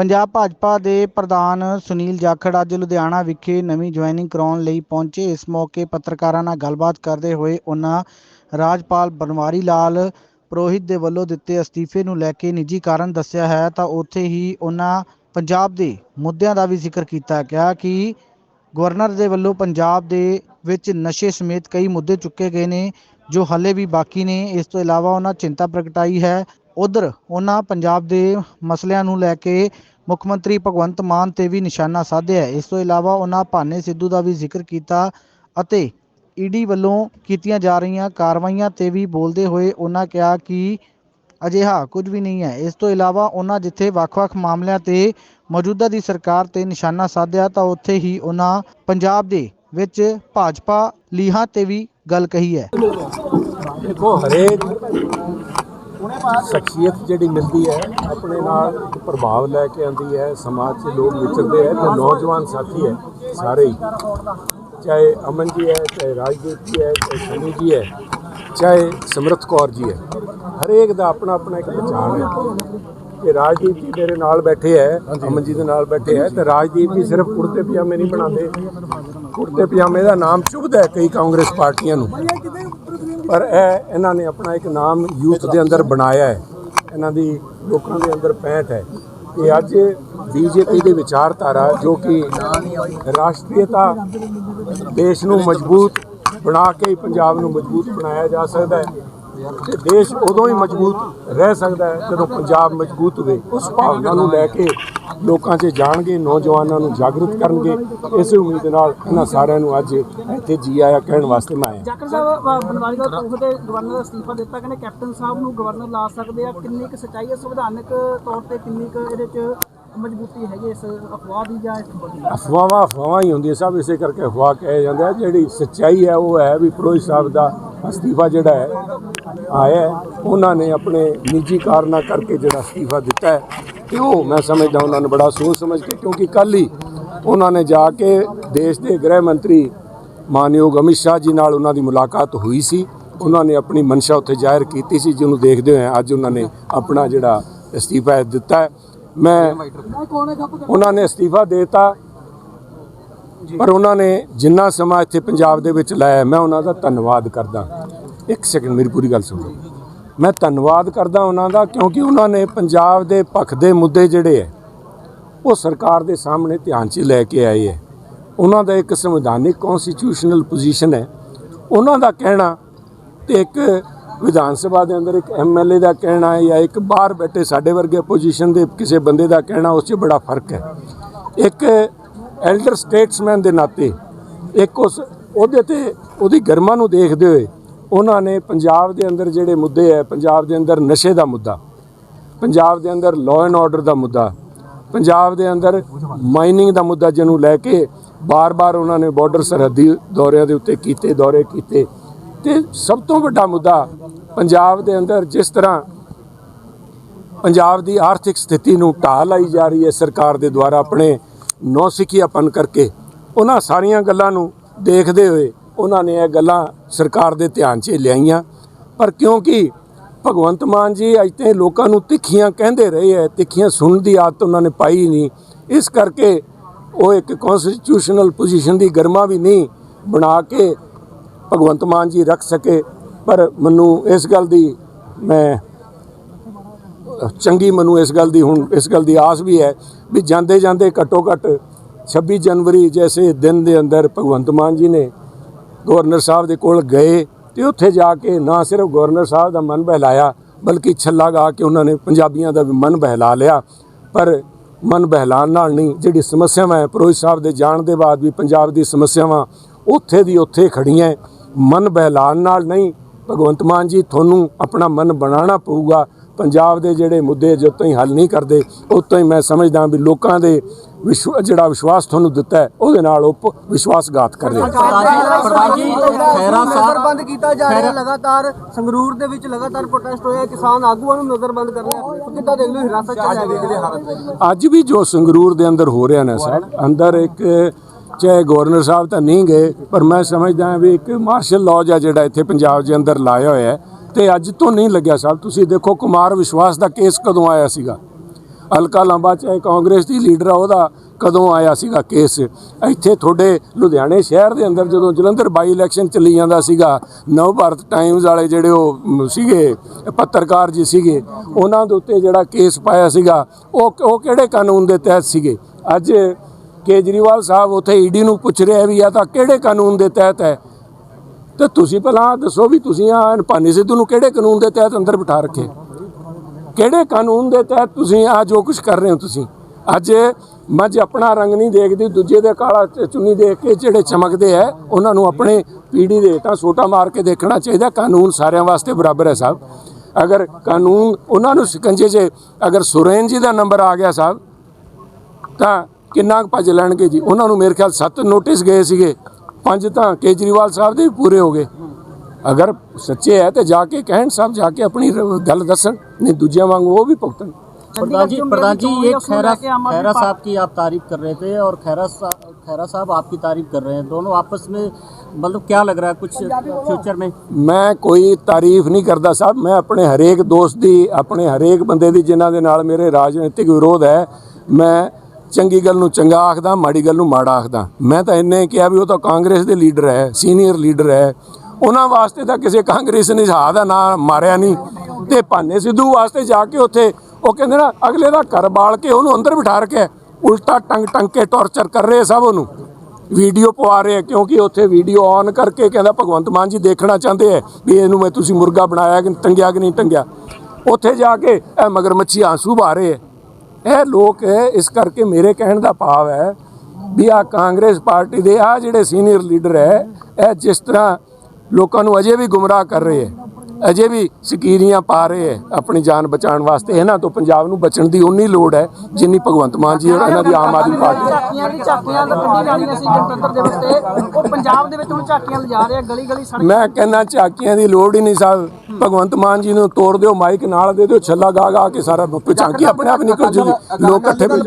ਪੰਜਾਬ ਭਾਜਪਾ ਦੇ ਪ੍ਰਧਾਨ ਸੁਨੀਲ ਜਾਖੜ ਅੱਜ ਲੁਧਿਆਣਾ ਵਿਖੇ ਨਵੀਂ ਜੁਆਇਨਿੰਗ ਕਰਾਉਣ ਲਈ ਪਹੁੰਚੇ। ਇਸ ਮੌਕੇ ਪੱਤਰਕਾਰਾਂ ਨਾਲ ਗੱਲਬਾਤ ਕਰਦੇ ਹੋਏ ਉਹਨਾਂ ਰਾਜਪਾਲ ਬਨਵਾਰੀ ਲਾਲ ਪ੍ਰੋਹਿਤ ਦੇ ਵੱਲੋਂ ਦਿੱਤੇ ਅਸਤੀਫੇ ਨੂੰ ਲੈ ਕੇ ਨਿੱਜੀ ਕਾਰਨ ਦੱਸਿਆ ਹੈ ਤਾਂ ਉੱਥੇ ਹੀ ਉਹਨਾਂ ਪੰਜਾਬ ਦੇ ਮੁੱਦਿਆਂ ਦਾ ਵੀ ਜ਼ਿਕਰ ਕੀਤਾ। ਗਿਆ ਕਿ ਗਵਰਨਰ ਦੇ ਵੱਲੋਂ ਪੰਜਾਬ ਦੇ ਵਿੱਚ ਨਸ਼ੇ ਸਮੇਤ ਕਈ ਮੁੱਦੇ ਚੁੱਕੇ ਗਏ ਨੇ ਜੋ ਹੱਲੇ ਵੀ ਬਾਕੀ ਨੇ। ਇਸ ਤੋਂ ਇਲਾਵਾ ਉਹਨਾਂ ਚਿੰਤਾ ਪ੍ਰਗਟਾਈ ਹੈ। ਉਧਰ ਉਹਨਾਂ ਪੰਜਾਬ ਦੇ ਮਸਲਿਆਂ ਨੂੰ ਲੈ ਕੇ ਮੁੱਖ ਮੰਤਰੀ ਭਗਵੰਤ ਮਾਨ ਤੇ ਵੀ ਨਿਸ਼ਾਨਾ ਸਾਧਿਆ ਇਸ ਤੋਂ ਇਲਾਵਾ ਉਹਨਾਂ ਭਾਨੇ ਸਿੱਧੂ ਦਾ ਵੀ ਜ਼ਿਕਰ ਕੀਤਾ ਅਤੇ ਈਡੀ ਵੱਲੋਂ ਕੀਤੀਆਂ ਜਾ ਰਹੀਆਂ ਕਾਰਵਾਈਆਂ ਤੇ ਵੀ ਬੋਲਦੇ ਹੋਏ ਉਹਨਾਂ ਕਿਹਾ ਕਿ ਅਜਿਹਾ ਕੁਝ ਵੀ ਨਹੀਂ ਹੈ। ਇਸ ਤੋਂ ਇਲਾਵਾ ਉਹਨਾਂ ਜਿੱਥੇ ਵੱਖ-ਵੱਖ ਮਾਮਲਿਆਂ ਤੇ ਮੌਜੂਦਾ ਦੀ ਸਰਕਾਰ ਤੇ ਨਿਸ਼ਾਨਾ ਸਾਧਿਆ, ਤਾਂ ਉੱਥੇ ਹੀ ਉਹਨਾਂ ਪੰਜਾਬ ਦੇ ਵਿੱਚ ਭਾਜਪਾ ਲੀਹਾਂ ਤੇ ਵੀ ਗੱਲ ਕਹੀ ਹੈ। ਦੇਖੋ, ਹਰੇਕ ਸ਼ਖਸੀਅਤ ਜਿਹੜੀ ਮਿਲਦੀ ਹੈ ਆਪਣੇ ਨਾਲ ਇੱਕ ਪ੍ਰਭਾਵ ਲੈ ਕੇ ਆਉਂਦੀ ਹੈ ਸਮਾਜ 'ਚ ਲੋਕ ਵਿਚਰਦੇ ਹੈ ਤੇ ਨੌਜਵਾਨ ਸਾਥੀ ਹੈ ਸਾਰੇ ਹੀ। ਚਾਹੇ ਅਮਨ ਜੀ ਹੈ ਚਾਹੇ ਰਾਜਦੀਪ ਜੀ ਹੈ ਚਾਹੇ ਸਨੀ ਜੀ ਹੈ ਚਾਹੇ ਸਮਰਥ ਕੌਰ ਜੀ ਹੈ ਹਰੇਕ ਦਾ ਆਪਣਾ ਆਪਣਾ ਇੱਕ ਪਛਾਣ ਹੈ। ਕਿ ਰਾਜਦੀਪ ਜੀ ਮੇਰੇ ਨਾਲ ਬੈਠੇ ਹੈ ਅਮਨ ਜੀ ਦੇ ਨਾਲ ਬੈਠੇ ਹੈ ਤੇ ਰਾਜਦੀਪ ਜੀ ਸਿਰਫ ਕੁੜਤੇ ਪਜਾਮੇ ਨਹੀਂ ਬਣਾਉਂਦੇ। ਕੁੜਤੇ ਪਜਾਮੇ ਦਾ ਨਾਮ ਚੁਭਦਾ ਹੈ ਕਈ ਕਾਂਗਰਸ ਪਾਰਟੀਆਂ ਨੂੰ। ਪਰ ਇਹ ਇਹਨਾਂ ਨੇ ਆਪਣਾ ਇੱਕ ਨਾਮ ਯੂਥ ਦੇ ਅੰਦਰ ਬਣਾਇਆ ਹੈ। ਇਹਨਾਂ ਦੀ ਲੋਕਾਂ ਦੇ ਅੰਦਰ ਪੈਂਟ ਹੈ। ਕਿ ਅੱਜ ਬੀਜੇਪੀ ਦੀ ਵਿਚਾਰਧਾਰਾ ਜੋ ਕਿ ਰਾਸ਼ਟਰੀਅਤਾ ਦੇਸ਼ ਨੂੰ ਮਜ਼ਬੂਤ ਬਣਾ ਕੇ ਹੀ ਪੰਜਾਬ ਨੂੰ ਮਜ਼ਬੂਤ ਬਣਾਇਆ ਜਾ ਸਕਦਾ ਹੈ। ਤੇ ਦੇਸ਼ ਉਦੋਂ ਹੀ ਮਜ਼ਬੂਤ ਰਹਿ ਸਕਦਾ ਹੈ ਜਦੋਂ ਪੰਜਾਬ ਮਜ਼ਬੂਤ ਹੋਵੇ। ਉਸ ਭਾਵਨਾ ਨੂੰ ਲੈ ਕੇ ਲੋਕਾਂ 'ਚ ਜਾਣਗੇ ਨੌਜਵਾਨਾਂ ਨੂੰ ਜਾਗਰੂਕ ਕਰਨਗੇ। ਇਸੇ ਉਮੀਦ ਨਾਲ ਇਹਨਾਂ ਸਾਰਿਆਂ ਨੂੰ ਅੱਜ ਇੱਥੇ ਜੀ ਆਇਆ ਕਹਿਣ ਵਾਸਤੇ ਮੈਂ ਆਇਆ। ਜਾਖੜ ਸਾਹਿਬ ਅ, ਬਨਵਾਰੀ ਦਾ ਤੌਰ ਤੇ ਗਵਰਨਰ ਦਾ ਅਸਤੀਫਾ ਦਿੱਤਾ ਕਹਿੰਦੇ ਕੈਪਟਨ ਸਾਹਿਬ ਨੂੰ ਗਵਰਨਰ ਲਾ ਸਕਦੇ ਆ। ਕਿੰਨੀ ਕੁ ਸੱਚਾਈ ਹੈ? ਸੰਵਿਧਾਨਕ ਤੌਰ ਤੇ ਕਿੰਨੀ ਕੁ ਇਹਦੇ ਚ ਮਜ਼ਬੂਤੀ ਹੈਗੀ ਇਸ ਅਫਵਾਹ ਦੀ ਜਾਂ ਇਸ ਖਬਰ ਦੀ? ਅਫਵਾਹਾਂ ਅਫਵਾਹਾਂ ਹੀ ਹੁੰਦੀਆਂ ਸਭ, ਇਸੇ ਕਰਕੇ ਅਫਵਾਹ ਕਿਹਾ ਜਾਂਦਾ ਜਿਹੜੀ ਸੱਚਾਈ ਹੈ, ਉਹ ਹੈ ਵੀ ਫਿਰੋਜ਼ ਸਾਹਿਬ ਦਾ ਅਸਤੀਫਾ ਜਿਹੜਾ ਹੈ, ਆਇਆ ਉਹਨਾਂ ਨੇ ਆਪਣੇ ਨਿੱਜੀ ਕਾਰਨਾਂ ਕਰਕੇ ਜਿਹੜਾ ਅਸਤੀਫਾ ਦਿੱਤਾ ਹੈ। ਤੇ ਉਹ ਮੈਂ ਸਮਝਦਾ ਉਹਨਾਂ ਨੇ ਬੜਾ ਸੋਚ ਸਮਝ ਕੇ, ਕਿਉਂਕਿ ਕੱਲ ਹੀ ਉਹਨਾਂ ਨੇ ਜਾ ਕੇ ਦੇਸ਼ ਦੇ ਗ੍ਰਹਿ ਮੰਤਰੀ ਮਾਨਯੋਗ ਅਮਿਤ ਸ਼ਾਹ ਜੀ ਨਾਲ ਉਹਨਾਂ ਦੀ ਮੁਲਾਕਾਤ ਹੋਈ ਸੀ। ਉਹਨਾਂ ਨੇ ਆਪਣੀ ਮਨਸ਼ਾ ਉੱਥੇ ਜ਼ਾਹਿਰ ਕੀਤੀ ਸੀ, ਜਿਹਨੂੰ ਦੇਖਦੇ ਹੋਏ ਅੱਜ ਉਹਨਾਂ ਨੇ ਆਪਣਾ ਜਿਹੜਾ ਅਸਤੀਫਾ ਹੈ। ਦਿੱਤਾ ਮੈਂ ਉਹਨਾਂ ਨੇ ਅਸਤੀਫਾ ਦੇਤਾ। ਪਰ ਉਹਨਾਂ ਨੇ ਜਿੰਨਾ ਸਮਾਂ ਇੱਥੇ ਪੰਜਾਬ ਦੇ ਵਿੱਚ ਲਾਇਆ ਮੈਂ ਉਹਨਾਂ ਦਾ ਧੰਨਵਾਦ ਕਰਦਾ। ਇੱਕ ਸੈਕਿੰਡ ਮੇਰੀ ਪੂਰੀ ਗੱਲ ਸੁਣੋ। ਮੈਂ ਧੰਨਵਾਦ ਕਰਦਾ ਉਹਨਾਂ ਦਾ ਕਿਉਂਕਿ ਉਹਨਾਂ ਨੇ ਪੰਜਾਬ ਦੇ ਪੱਖ ਦੇ ਮੁੱਦੇ ਜਿਹੜੇ ਹੈ ਉਹ ਸਰਕਾਰ ਦੇ ਸਾਹਮਣੇ ਧਿਆਨ 'ਚ ਲੈ ਕੇ ਆਏ ਹੈ। ਉਹਨਾਂ ਦਾ ਇੱਕ ਸੰਵਿਧਾਨਿਕ ਕਨਸਟੀਟਿਊਸ਼ਨਲ ਪੋਜੀਸ਼ਨ ਹੈ। ਉਹਨਾਂ ਦਾ ਕਹਿਣਾ ਤੇ ਇੱਕ ਵਿਧਾਨ ਸਭਾ ਦੇ ਅੰਦਰ ਇੱਕ ਐਮਐਲਏ ਦਾ ਕਹਿਣਾ ਹੈ ਜਾਂ ਇੱਕ ਬਾਹਰ ਬੈਠੇ ਸਾਡੇ ਵਰਗੇ ਆਪੋਜੀਸ਼ਨ ਦੇ ਕਿਸੇ ਬੰਦੇ ਦਾ ਕਹਿਣਾ, ਉਸ 'ਚ ਬੜਾ ਫ਼ਰਕ ਹੈ। ਇੱਕ ਐਲਡਰ ਸਟੇਟਸਮੈਨ ਦੇ ਨਾਤੇ, ਇੱਕ ਉਸ, ਉਹਦੇ ਤੇ ਉਹਦੀ ਗਰਮਾ ਨੂੰ ਦੇਖਦੇ ਹੋਏ ਉਹਨਾਂ ਨੇ ਪੰਜਾਬ ਦੇ ਅੰਦਰ ਜਿਹੜੇ ਮੁੱਦੇ ਹੈ, ਪੰਜਾਬ ਦੇ ਅੰਦਰ ਨਸ਼ੇ ਦਾ ਮੁੱਦਾ, ਪੰਜਾਬ ਦੇ ਅੰਦਰ ਲਾਅ ਐਂਡ ਆਰਡਰ ਦਾ ਮੁੱਦਾ, ਪੰਜਾਬ ਦੇ ਅੰਦਰ ਮਾਈਨਿੰਗ ਦਾ ਮੁੱਦਾ ਜਿਹਨੂੰ ਲੈ ਕੇ ਬਾਰ-ਬਾਰ ਉਹਨਾਂ ਨੇ ਬਾਰਡਰ ਸਰਹੱਦੀ ਦੌਰਿਆਂ ਦੇ ਉੱਤੇ ਕੀਤੇ, ਦੌਰੇ ਕੀਤੇ ਤੇ ਸਭ ਤੋਂ ਵੱਡਾ ਮੁੱਦਾ ਪੰਜਾਬ ਦੇ ਅੰਦਰ ਜਿਸ ਤਰ੍ਹਾਂ ਪੰਜਾਬ ਦੀ ਆਰਥਿਕ ਸਥਿਤੀ ਨੂੰ ਢਾਹ ਲਾਈ ਜਾ ਰਹੀ ਹੈ ਸਰਕਾਰ ਦੇ ਦੁਆਰਾ ਆਪਣੇ ਨੌਸਿੱਖਿਆਪਨ ਕਰਕੇ, ਉਹਨਾਂ ਸਾਰੀਆਂ ਗੱਲਾਂ ਨੂੰ ਦੇਖਦੇ ਹੋਏ ਉਹਨਾਂ ਨੇ ਇਹ ਗੱਲਾਂ ਸਰਕਾਰ ਦੇ ਧਿਆਨ 'ਚ ਲਿਆਈਆਂ। ਪਰ ਕਿਉਂਕਿ ਭਗਵੰਤ ਮਾਨ ਜੀ ਅੱਜ ਤੇ ਲੋਕਾਂ ਨੂੰ ਤਿੱਖੀਆਂ ਕਹਿੰਦੇ ਰਹੇ ਹੈ, ਤਿੱਖੀਆਂ ਸੁਣਨ ਦੀ ਆਦਤ ਉਹਨਾਂ ਨੇ ਪਾਈ ਨਹੀਂ। ਇਸ ਕਰਕੇ ਉਹ ਇੱਕ ਕਨਸਟੀਟਿਊਸ਼ਨਲ ਪੋਜੀਸ਼ਨ ਦੀ ਗਰਮਾ ਵੀ ਨਹੀਂ ਬਣਾ ਕੇ ਭਗਵੰਤ ਮਾਨ ਜੀ ਰੱਖ ਸਕੇ, ਪਰ ਮੈਨੂੰ ਇਸ ਗੱਲ ਦੀ ਮੈਂ, ਚੰਗੀ ਮੈਨੂੰ ਇਸ ਗੱਲ ਦੀ ਹੁਣ, ਇਸ ਗੱਲ ਦੀ ਆਸ ਵੀ ਹੈ ਵੀ ਜਾਂਦੇ ਜਾਂਦੇ ਘੱਟੋ ਘੱਟ 26 ਜਨਵਰੀ ਜੈਸੇ ਦਿਨ ਦੇ ਅੰਦਰ ਭਗਵੰਤ ਮਾਨ ਜੀ ਨੇ ਗਵਰਨਰ ਸਾਹਿਬ ਦੇ ਕੋਲ ਗਏ ਤੇ ਉੱਥੇ ਜਾ ਕੇ ਨਾ ਸਿਰਫ ਗਵਰਨਰ ਸਾਹਿਬ ਦਾ ਮਨ ਬਹਿਲਾਇਆ, ਬਲਕਿ ਛੱਲਾ ਗਾ ਕੇ ਉਹਨਾਂ ਨੇ ਪੰਜਾਬੀਆਂ ਦਾ ਵੀ ਮਨ ਬਹਿਲਾ ਲਿਆ। ਪਰ ਮਨ ਬਹਿਲਾਣ ਨਾਲ ਨਹੀਂ, ਜਿਹੜੀ ਸਮੱਸਿਆਵਾਂ ਹੈ, ਫਿਰੋਜ਼ ਸਾਹਿਬ ਦੇ ਜਾਣ ਦੇ ਬਾਅਦ ਵੀ ਪੰਜਾਬ ਦੀ ਸਮੱਸਿਆਵਾਂ ਉੱਥੇ ਦੀ ਉੱਥੇ ਖੜੀਆਂ ਹੈ। ਮਨ ਬਹਿਲਾਣ ਨਾਲ ਨਹੀਂ। ਭਗਵੰਤ ਮਾਨ ਜੀ ਤੁਹਾਨੂੰ ਆਪਣਾ ਮਨ ਬਣਾਉਣਾ ਪਊਗਾ। ਪੰਜਾਬ ਦੇ ਜਿਹੜੇ ਮੁੱਦੇ ਜਦੋਂ ਤਾਈਂ ਹੱਲ ਨਹੀਂ ਕਰਦੇ ਉਦੋਂ ਹੀ ਮੈਂ ਸਮਝਦਾ ਵੀ ਲੋਕਾਂ ਦੇ ਵਿਸ਼ਵ ਜਿਹੜਾ ਵਿਸ਼ਵਾਸ ਤੁਹਾਨੂੰ ਦਿੱਤਾ ਹੈ ਉਹਦੇ ਨਾਲ ਉਹ ਵਿਸ਼ਵਾਸਘਾਤ ਕਰ ਰਹੇ ਪ੍ਰਧਾਨ ਜੀ ਖੈਰਾ ਸਾਹਿਬ ਬੰਦ ਕੀਤਾ ਜਾ ਰਿਹਾ ਲਗਾਤਾਰ ਸੰਗਰੂਰ ਦੇ ਵਿੱਚ ਲਗਾਤਾਰ ਪ੍ਰੋਟੈਸਟ ਹੋਇਆ ਕਿਸਾਨ ਆਗੂਆਂ ਨੂੰ ਨਜ਼ਰਬੰਦ ਕਰ ਲਿਆ ਕਿੱਦਾਂ ਦੇਖ ਲਓ ਹਿਰਾਸਤ ਚ ਲੈ ਗਏ ਅੱਜ ਵੀ ਜੋ। ਸੰਗਰੂਰ ਦੇ ਅੰਦਰ ਹੋ ਰਿਹਾ ਨਾ ਸਾਹਿਬ ਅੰਦਰ ਇੱਕ ਚਾਹੇ ਗਵਰਨਰ ਸਾਹਿਬ ਤਾਂ ਨਹੀਂ ਗਏ, ਪਰ ਮੈਂ ਸਮਝਦਾ ਵੀ ਇੱਕ ਮਾਰਸ਼ਲ ਲਾਅ ਆ ਜਿਹੜਾ ਇੱਥੇ ਪੰਜਾਬ ਦੇ ਅੰਦਰ ਲਾਇਆ ਹੋਇਆ ਹੈ, ਤੇ ਅੱਜ ਤੋਂ ਨਹੀਂ ਲੱਗਿਆ ਸਾਹਿਬ ਤੁਸੀਂ ਦੇਖੋ ਕੁਮਾਰ ਵਿਸ਼ਵਾਸ ਦਾ ਕੇਸ ਕਦੋਂ ਆਇਆ ਸੀਗਾ? ਹਲਕਾ ਲੰਬਾ ਚਾਹੇ ਕਾਂਗਰਸ ਦੀ ਲੀਡਰ ਆ, ਉਹਦਾ ਕਦੋਂ ਆਇਆ ਸੀਗਾ ਕੇਸ ਇੱਥੇ ਤੁਹਾਡੇ ਲੁਧਿਆਣੇ ਸ਼ਹਿਰ ਦੇ ਅੰਦਰ ਜਦੋਂ ਜਲੰਧਰ ਬਾਈ ਇਲੈਕਸ਼ਨ ਚੱਲੀ ਜਾਂਦਾ ਸੀਗਾ ਨਵ ਭਾਰਤ ਟਾਈਮਜ਼ ਵਾਲੇ ਜਿਹੜੇ ਉਹ ਸੀਗੇ, ਪੱਤਰਕਾਰ ਜੀ ਸੀਗੇ, ਉਹਨਾਂ ਦੇ ਉੱਤੇ ਜਿਹੜਾ ਕੇਸ ਪਾਇਆ ਸੀਗਾ, ਉਹ ਉਹ ਕਿਹੜੇ ਕਾਨੂੰਨ ਦੇ ਤਹਿਤ ਸੀਗੇ? ਅੱਜ ਕੇਜਰੀਵਾਲ ਸਾਹਿਬ ਉੱਥੇ ਈਡੀ ਨੂੰ ਪੁੱਛ ਰਿਹਾ ਵੀ ਆ ਤਾਂ ਕਿਹੜੇ ਕਾਨੂੰਨ ਦੇ ਤਹਿਤ ਹੈ? ਤੇ ਤੁਸੀਂ ਪਹਿਲਾਂ ਦੱਸੋ ਵੀ ਤੁਸੀਂ ਆ ਭਾਨੀ ਸਿੱਧੂ ਨੂੰ ਕਿਹੜੇ ਕਾਨੂੰਨ ਦੇ ਤਹਿਤ ਅੰਦਰ ਬਿਠਾ ਰੱਖੇ? ਕਿਹੜੇ ਕਾਨੂੰਨ ਦੇ ਤਹਿਤ ਤੁਸੀਂ ਆ ਜੋ ਕੁਝ ਕਰ ਰਹੇ ਹੋ ਤੁਸੀਂ? ਅੱਜ ਮੱਝ ਆਪਣਾ ਰੰਗ ਨਹੀਂ ਦੇਖਦੀ, ਦੂਜੇ ਦੇ ਕਾਲਾ ਚੁੰਨੀ ਦੇਖ ਕੇ ਜਿਹੜੇ ਚਮਕਦੇ ਆ, ਉਹਨਾਂ ਨੂੰ ਆਪਣੇ ਪੀੜੀ ਦੇ ਤਾਂ ਛੋਟਾ ਮਾਰ ਕੇ ਦੇਖਣਾ ਚਾਹੀਦਾ, ਕਾਨੂੰਨ ਸਾਰਿਆਂ ਵਾਸਤੇ ਬਰਾਬਰ ਹੈ ਸਾਹਿਬ। ਅਗਰ ਕਾਨੂੰਨ ਉਹਨਾਂ ਨੂੰ ਸ਼ਿਕੰਜੇ 'ਚ ਅਗਰ ਸੁਰੇਨ ਜੀ ਦਾ ਨੰਬਰ ਆ ਗਿਆ ਸਾਹਿਬ, ਤਾਂ ਕਿੰਨਾ ਕੁ ਭੱਜ ਲੈਣਗੇ ਜੀ ਉਹਨਾਂ ਨੂੰ ਮੇਰੇ ਖਿਆਲ ਸੱਤ ਨੋਟਿਸ ਗਏ ਸੀਗੇ ਪੰਜ ਤਾਂ ਕੇਜਰੀਵਾਲ ਸਾਹਿਬ ਦੇ ਵੀ ਪੂਰੇ ਹੋ ਗਏ ਅਗਰ ਸੱਚੇ ਹੈ ਤੇ ਜਾ ਕੇ ਕਹਿਣ ਸਾਹਿਬ ਜਾ ਕੇ ਆਪਣੀ ਰ- ਗੱਲ ਦੱਸਣ ਨਹੀਂ ਦੂਜਿਆਂ ਵਾਂਗੂ ਉਹ ਵੀ ਭੁਗਤਣ प्रधान जी प्रधान जी ये खैरा खैरा खैरा साहब की आप तारीफ कर रहे थे और खैरा साहब खैरा साहब आपकी तारीफ कर रहे हैं दोनों आपस में मतलब क्या लग रहा है कुछ फ्यूचर में ਮੈਂ ਕੋਈ ਤਾਰੀਫ ਨਹੀਂ ਕਰਦਾ ਸਾਹਿਬ ਮੈਂ ਆਪਣੇ ਹਰੇਕ ਦੋਸਤ ਦੀ ਆਪਣੇ ਹਰੇਕ ਬੰਦੇ ਦੀ ਜਿਨ੍ਹਾਂ ਦੇ ਨਾਲ ਮੇਰੇ ਰਾਜਨੀਤਿਕ ਵਿਰੋਧ ਹੈ ਮੈਂ ਚੰਗੀ ਗੱਲ ਨੂੰ ਚੰਗਾ ਆਖਦਾ, ਮਾੜੀ ਗੱਲ ਨੂੰ ਮਾੜਾ ਆਖਦਾ। ਮੈਂ ਤਾਂ ਇੰਨੇ ਕਿਹਾ ਵੀ ਉਹ ਤਾਂ ਕਾਂਗਰਸ ਦੇ ਲੀਡਰ ਹੈ, ਸੀਨੀਅਰ ਲੀਡਰ ਹੈ। ਉਹਨਾਂ ਵਾਸਤੇ ਤਾਂ ਕਿਸੇ ਕਾਂਗਰਸ ਨੇ ਸਾਹ ਦਾ ਨਾਂ ਮਾਰਿਆ ਨਹੀਂ। ਤੇ ਭਾਨੇ ਸਿੱਧੂ ਵਾਸਤੇ ਜਾ ਕੇ ਉੱਥੇ ਉਹ ਕਹਿੰਦੇ ਨਾ, ਅਗਲੇ ਦਾ ਘਰ ਬਾਲ ਕੇ ਉਹਨੂੰ ਅੰਦਰ ਬਿਠਾ ਰੱਖਿਆ। ਉਲਟਾ ਟੰਗ ਟੰਗ ਕੇ ਟੌਰਚਰ ਕਰ ਰਹੇ ਸਭ ਉਹਨੂੰ। ਵੀਡੀਓ ਪਵਾ ਰਹੇ ਆ, ਕਿਉਂਕਿ ਉੱਥੇ ਵੀਡੀਓ ਔਨ ਕਰਕੇ ਕਹਿੰਦਾ, ਭਗਵੰਤ ਮਾਨ ਜੀ ਦੇਖਣਾ ਚਾਹੁੰਦੇ ਆ ਵੀ ਇਹਨੂੰ ਮੈਂ ਤੁਸੀਂ ਮੁਰਗਾ ਬਣਾਇਆ ਕਿ, ਟੰਗਿਆ ਕਿ ਨਹੀਂ ਟੰਗਿਆ। ਉੱਥੇ ਜਾ ਕੇ ਇਹ ਮਗਰਮੱਛੀ ਆਂਸੂ ਬਹਾ ਰਹੇ ਆ। ਇਹ ਲੋਕ ਇਸ ਕਰਕੇ ਮੇਰੇ ਕਹਿਣ ਦਾ ਭਾਵ ਹੈ ਵੀ ਆ ਕਾਂਗਰਸ ਪਾਰਟੀ ਦੇ ਆ ਜਿਹੜੇ ਸੀਨੀਅਰ ਲੀਡਰ ਹੈ, ਇਹ ਜਿਸ ਤਰ੍ਹਾਂ ਲੋਕਾਂ ਨੂੰ ਅਜੇ ਵੀ ਗੁੰਮਰਾਹ ਕਰ ਰਹੇ ਹੈ। ਅਜੇ ਵੀ ਸਕੀਰੀਆਂ ਪਾ ਰਹੇ ਹੈ ਆਪਣੀ ਜਾਨ ਬਚਾਉਣ ਵਾਸਤੇ ਇਹਨਾਂ ਤੋਂ ਪੰਜਾਬ ਨੂੰ ਬਚਣ ਦੀ ਉਨੀ ਲੋੜ ਹੈ ਜਿੰਨੀ ਭਗਵੰਤ ਮਾਨ ਜੀ ਔਰ ਇਹਨਾਂ ਦੀ ਆਮ ਆਦਮੀ ਪਾਰਟੀ ਝਾਕੀਆਂ ਦੀ ਝਾਕੀਆਂ ਕੱਢੀ ਜਾਣੀਆਂ ਸੀ ਗਣਤੰਤਰ ਦਿਵਸ ਤੇ ਉਹ ਪੰਜਾਬ ਦੇ ਵਿੱਚ ਹੁਣ ਝਾਕੀਆਂ ਲਿਜਾ ਰਹੇ ਆ ਗਲੀ ਗਲੀ ਸੜਕ ਮੈਂ ਕਹਿੰਦਾ ਝਾਕੀਆਂ ਦੀ ਲੋੜ ਹੀ ਨਹੀਂ ਸਾਹਿਬ ਭਗਵੰਤ ਮਾਨ ਜੀ ਨੂੰ ਤੋੜ ਦਿਓ ਮਾਈਕ ਨਾਲ ਦੇ ਦਿਓ ਛੱਲਾ ਗਾ ਗਾ ਕੇ ਸਾਰਾ ਝਾਕੀ ਆਪਣੇ ਆਪ ਨਿਕਲ ਜੂਗੀ ਲੋਕ ਇਕੱਠੇ ਮਿਲ